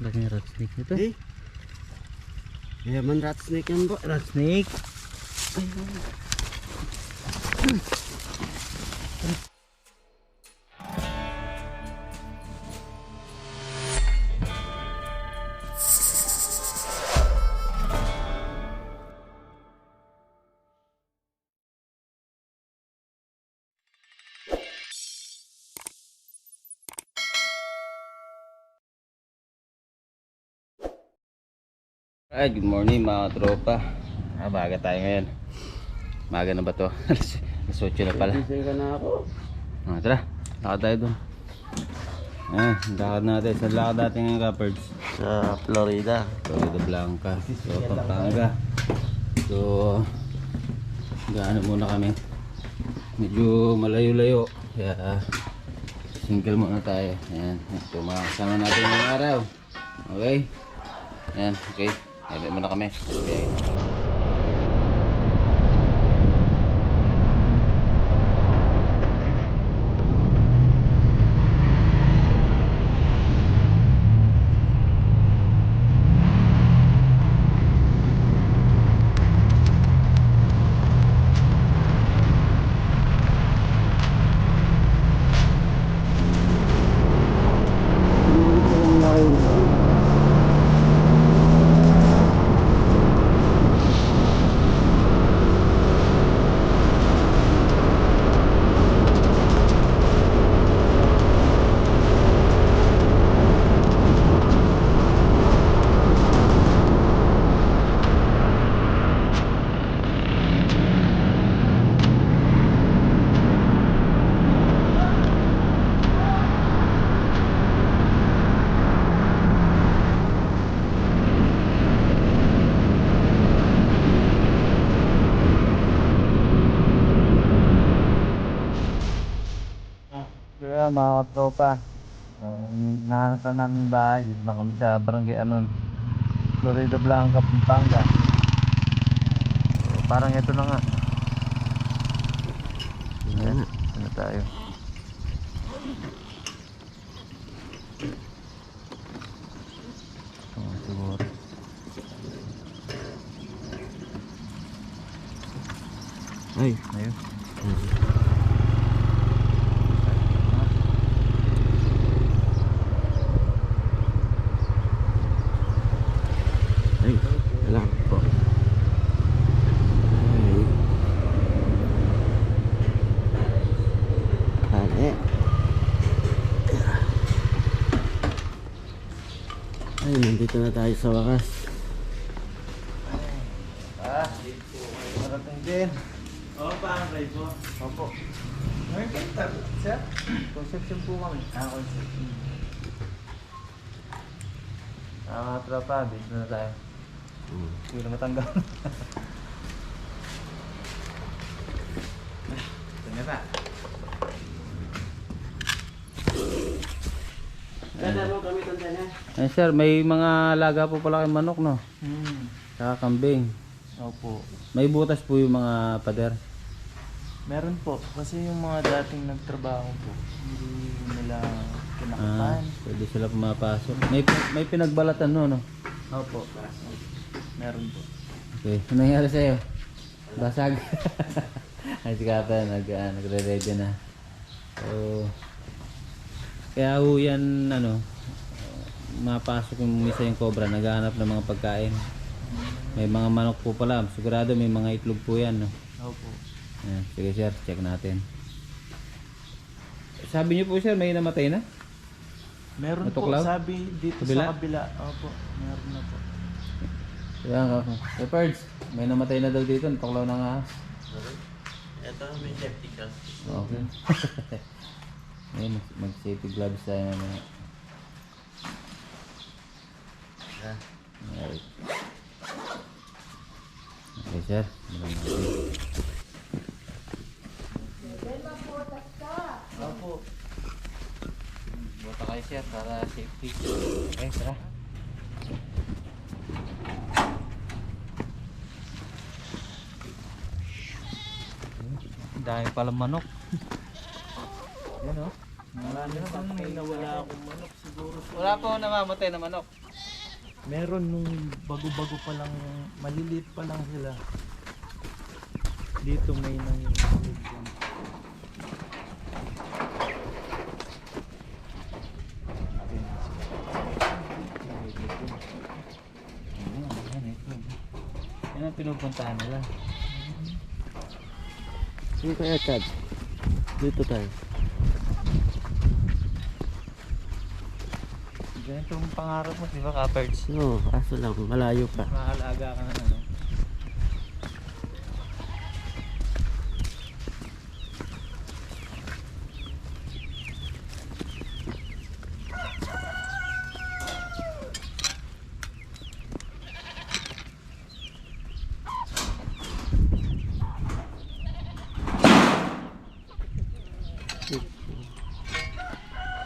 Laki rat snake nito. Eh. Yaman rat snake yan po. Rat snake. Ay, good morning mga tropa. Ah, baga tayo ngayon. Maga na ba to? Alas 8 na pala. Ka na ako. Ah, tara, lakad tayo dun. Ah, lakad natin. Saan lakad natin ngayon, Kaperds? Sa Florida. Florida Blanca. So, Pampanga. So, gaano muna kami. Medyo malayo-layo. Kaya, single muna tayo. Ayan. Ito mga kasama natin ngayong araw. Okay? Ayan, okay. Ayan muna kami. Okay. Kaya mga katropa, nahanap na namin bahay, dito na kami sa barangay Anon, Florida Blanca, Pampanga. So, parang ito na nga. Ayan, na tayo. Ito nga siguro. Ay. Ayun. Ay. Wala po. Ay. Hali. Ay, nandito na tayo sa wakas. Ah, marating din. Oo, parang kayo po. Opo. Ngayon kayo tabi, sir? Conception po kami. Ah, conception. Ah, mga tropa, dito na tayo. Hmm. Hindi na matanggal. Ito na ba? Ganda mo kami tanda na. Ay sir, may mga alaga po pala kayong manok, no? Hmm. Saka kambing. Opo. May butas po yung mga pader. Meron po. Kasi yung mga dating nagtrabaho po, hindi nila Ah, kinakapan. pwede sila pumapasok. May, may pinagbalatan, no? no? Opo. Meron po. Okay, ano nangyari sa'yo? Basag. Ay, si nag, ah, nagre-ready na. So, kaya ho yan, ano, uh, mapasok yung misa yung cobra, naghahanap ng mga pagkain. May mga manok po pala, sigurado may mga itlog po yan, no? Opo. Ayan, sige sir, check natin. Sabi niyo po sir, may namatay na? Meron Natuklaw? po, sabi dito Kabila? sa kabila. Opo, meron na po. Ayan ka. Hey, Pards, may namatay na daw dito, natuklaw na nga. Ito may safety ka. Okay. Ayun, mag- mag-safety gloves tayo mamaya. Alright. Okay, sir. Wala natin. Opo. Bota kayo, sir, para safety. Okay, tara. Dahil pala manok. Yan o. Mga Meron may nawala akong manok siguro. Wala po namamatay na manok. Meron nung bago-bago pa lang, maliliit pa lang sila. Dito may nangyayari dyan. Yan ang pinupuntahan nila. Sige kaya Chad. Dito tayo. Ganito ang pangarap mo, di ba, Kaperts? No, aso lang. Malayo pa. Maalaga ka na ano.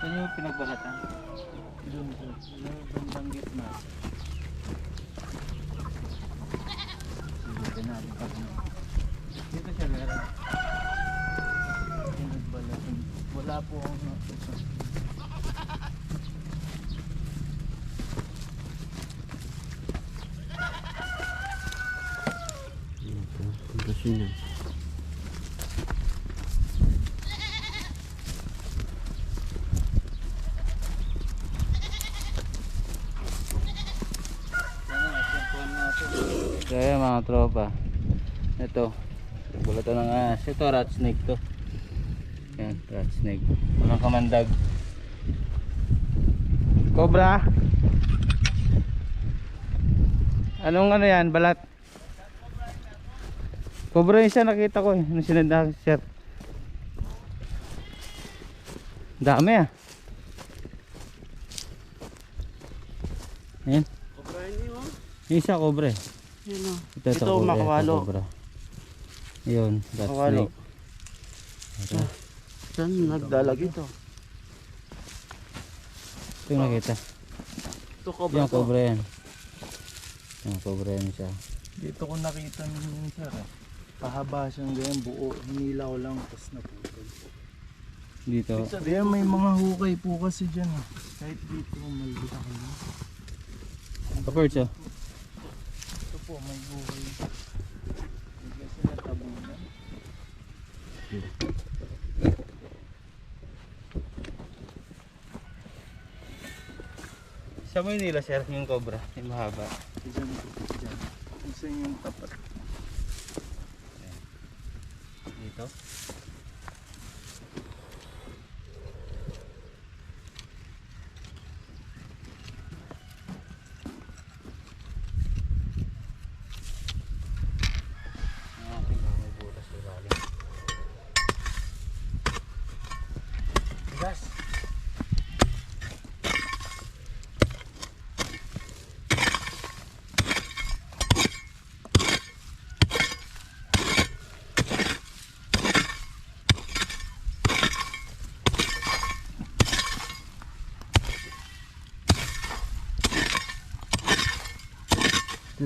Saan yung pinagbalatan? Doon po. Bandang gitna. Dito na, dito na. Dito siya meron. Pinagbalatan. Wala po akong nakita. Ito. Pundasyon yan. Kaya mga tropa. Ito. Bulatan ng ahas. Ito rat snake to. Yan, rat snake. Walang kamandag. Cobra. Anong ano yan? Balat. Cobra yung isa nakita ko eh. Nung sinanda sir. Dami ah. Ayan. Cobra hindi mo? Yung isa cobra eh. Yan o. Ito, ito, Ito, makawalo. ito. Yun, that's Makawalo. snake. Ito, Saan nagdalag ito? ito yung nakita. Ito cobra Yung cobra yan. Yung cobra yan siya. Dito ko nakita nung sir eh. Pahaba siyang ganyan buo. Hinilaw lang tapos naputol. Dito. Diyan may mga hukay po kasi dyan eh. Kahit dito may hukay. Kaperts oh. Ito po may hukay. May kasi natabunan. Sa mo nila sir, yung cobra. Yung mahaba. Diyan po dyan. Isa yung tapat. Dito. Ah, tingnan mo yung butas sa ilalim. Gas.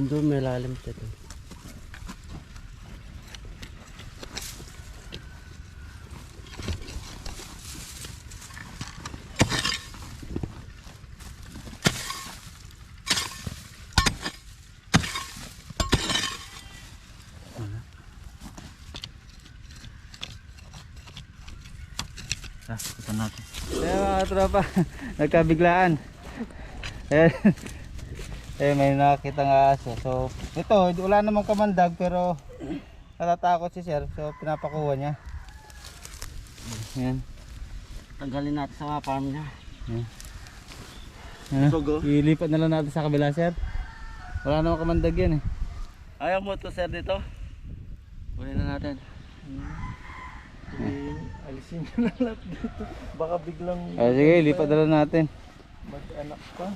Doon doon may lalim dito. Ah, natin. Kaya mga tropa, nagkabiglaan. Eh, eh may nakita nga aso. So, ito, wala namang kamandag pero natatakot si sir. So, pinapakuha niya. Yan. Tanggalin natin sa farm niya. Ano? Sugo? Ilipat na lang natin sa kabila sir. Wala namang kamandag yan eh. Ayaw mo to sir dito? Kunin na natin. Eh, alisin nyo na lahat dito. Baka biglang Ah, sige, ilipat na lang natin. mag-anak pa.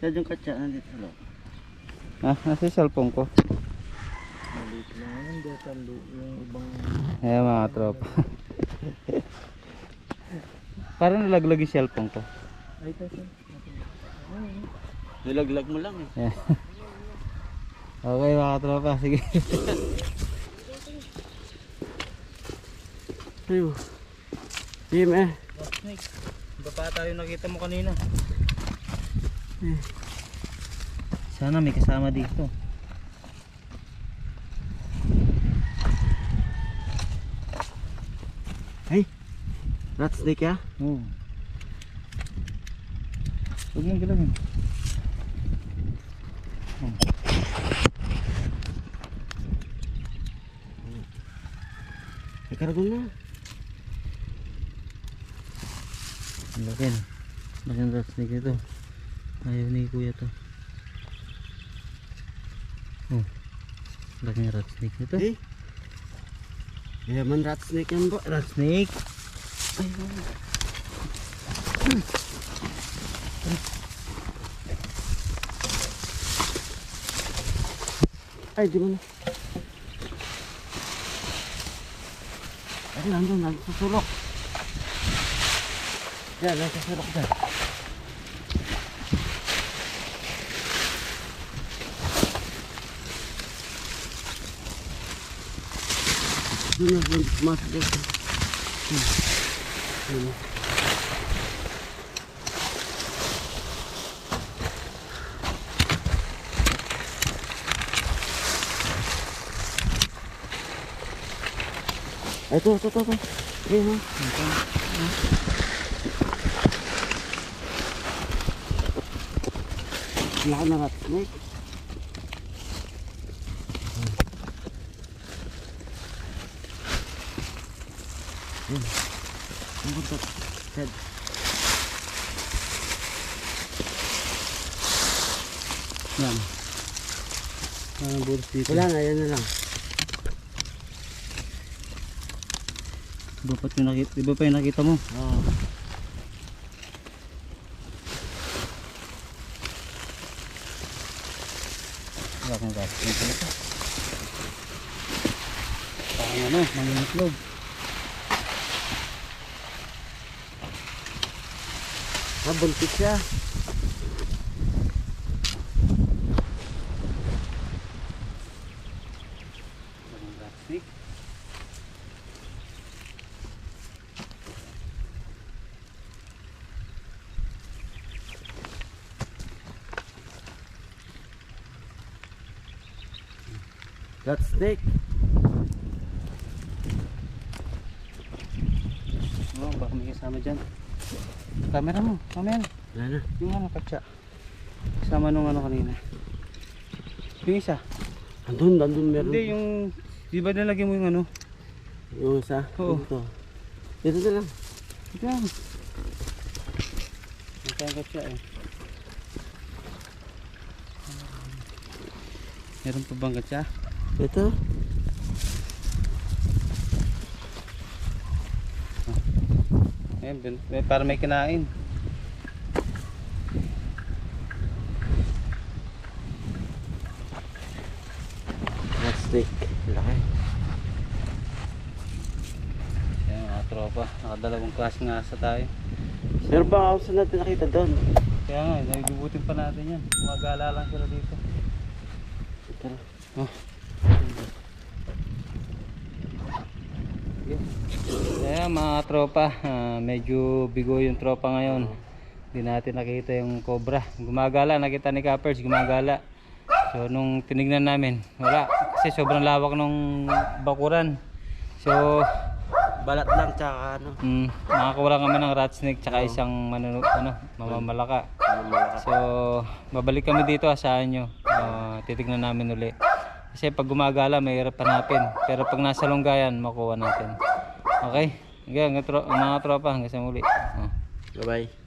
Yan yung katsa nandito loob. Ah, nasa yung cellphone ko. Maliit lang ang lu- yung ibang... Ayan mga tropa. Parang nalaglag yung cellphone ko. Ay, tayo. Nilaglag mo lang eh. Okay mga tropa, sige. Ayun. Team eh. Iba pa tayo nakita mo kanina. Sana may kasama dito. Hey. Rat snake ya? Oo. Huwag mong galawin. Ikaragol na. Ang laki na. Laki ng rat snake ito. Ayaw ni kuya to. Oh. Laki ng rat snake ito. Eh. Yaman rat snake yan bro. Rat snake. Ay, di mo na. Ay, nandun, nandun sa sulok. Yan, nasa sulok dyan. Doon na, doon, pumasok dito. Hmm. Ay, ito, ito, ito. ito. Ayun, ha. Laki na rat snake. Ayun. Ang buntot. Ted. Yan. Parang bulos dito. Wala na, yan na lang. Iba pa, nakita, iba pa yung nakita mo. Oo. Laki ng rat snake ito. Parang ano, mangingitlog. Ah, buntis siya. Rat snake. Oh, baka may kasama dyan. Camera mo, camera. Wala na. Yung ano, katsa. Kasama nung ano kanina. Yung isa. Andun, andun meron. Hindi, yung... Di ba nilagay mo yung ano? Yung isa. Oo. Dito. Dito na lang. Yan. Magkang katsa eh. Meron pa bang katsa? Ito. Ayan, may, para may kinain. Snake. Laki. Ayan mga tropa, nakadalawang klaseng asa tayo. Meron ba ako sa natin nakita doon? Kaya nga, nagibutin pa natin yan. Magala lang sila dito. Tara. Ayan mga tropa, ah, medyo bigo yung tropa ngayon. Hindi natin nakita yung cobra. Gumagala, nakita ni Cappers, gumagala. So nung tinignan namin, wala. Kasi sobrang lawak nung bakuran. So, Balat lang tsaka ano. mm, nakakuha kami ng rat snake tsaka isang manunu, ano, mamamalaka. So, babalik kami dito asahan nyo. Ah, titignan namin uli. Kasi pag gumagala, mahirap hanapin. Pero pag nasa lunggayan, makuha natin. Okay? Hanggang mga tropa, hanggang sa muli. Ah. Bye-bye.